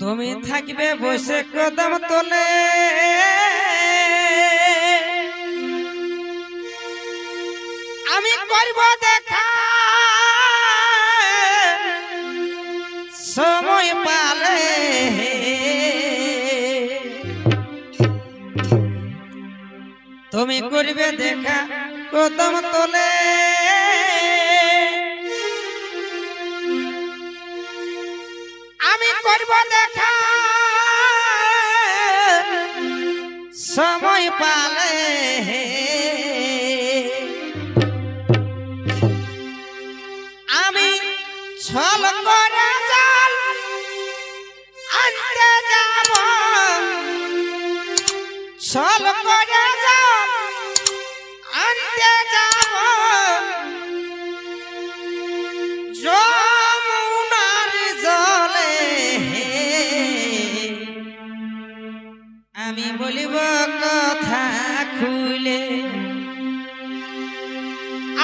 তুমি থাকবে বসে কদম তোলে। আমি করব দেখা। সময় পালে। তুমি করবে দেখা কদম তোলে। করব দেখা। সময় পালে হে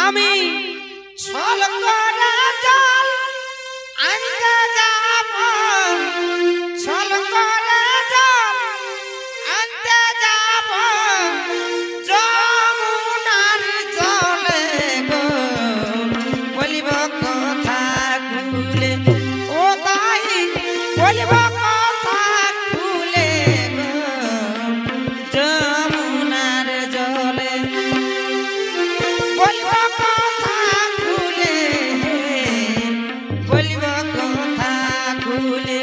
আমি সব করা ভুলে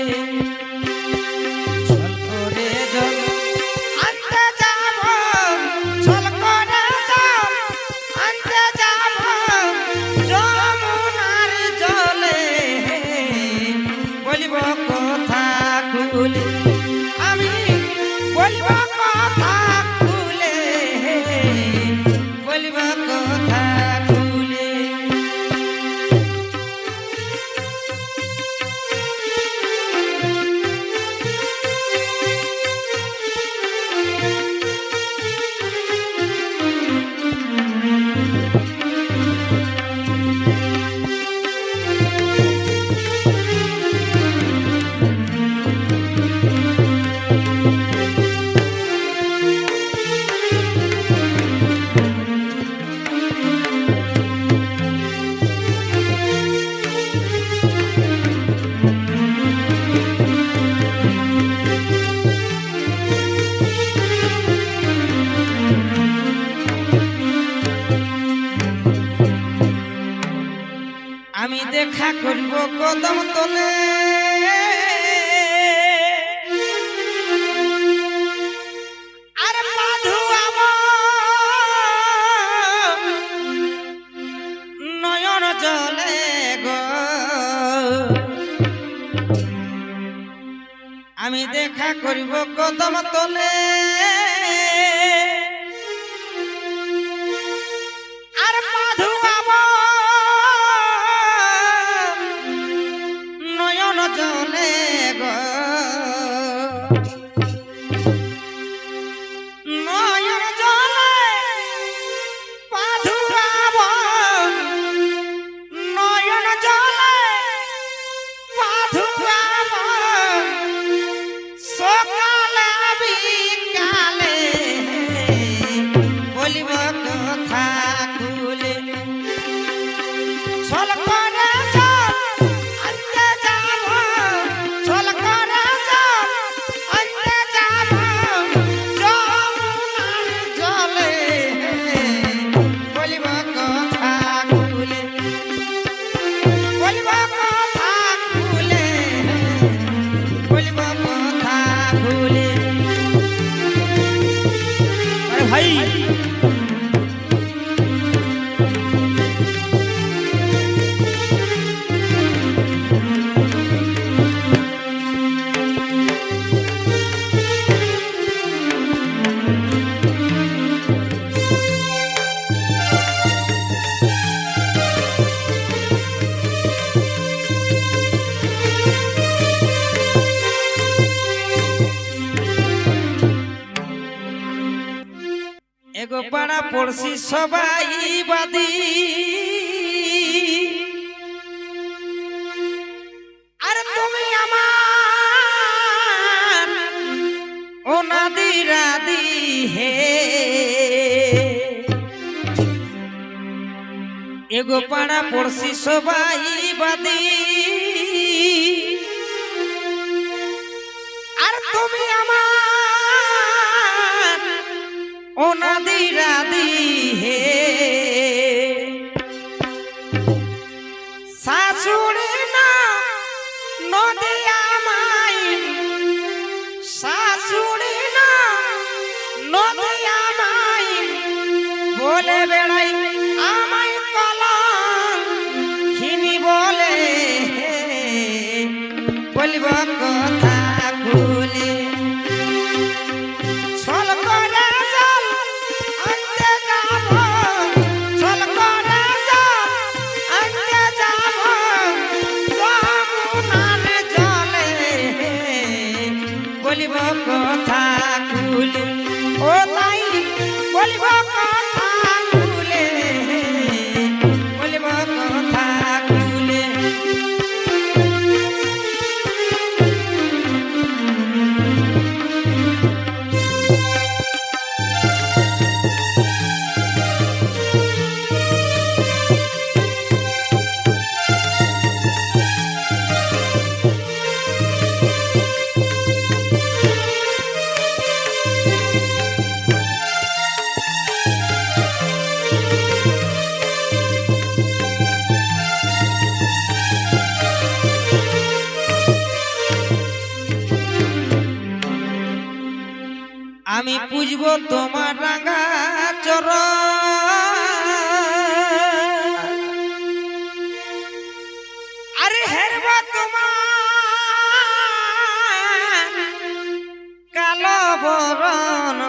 আমি দেখা করব কদম তোলে। নয়ন জলে আমি দেখা করিব কদম তোলে। Thank you. পড়ছি সবাই বাদী। আর তুমি আমার ওনাদি রাদি হে। এগো পাড়া পড়ছি সবাই বাদী। আর তুমি আমার অনাদি রাদি হে। শাশুড়ি না নদী আমায়। শাশুড়ি না নদী আমায়। বলে কথা পুজব তোমার রাঙা চর। আরে হেরব তোমার বরণ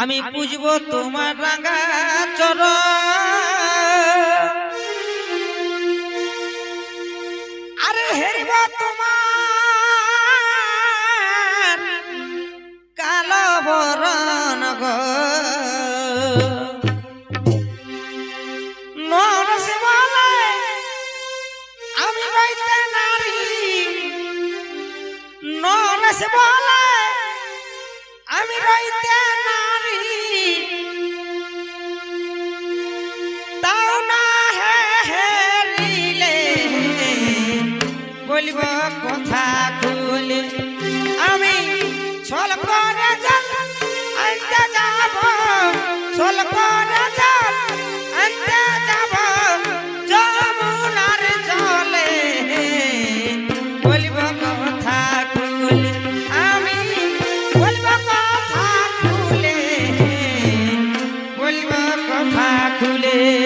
আমি পুজব তোমার রাঙা চর। চাইতে নারী। তাও না হে হেরিলে কথা খুলে আমি ছল করে যাব। ছল করে ভুলে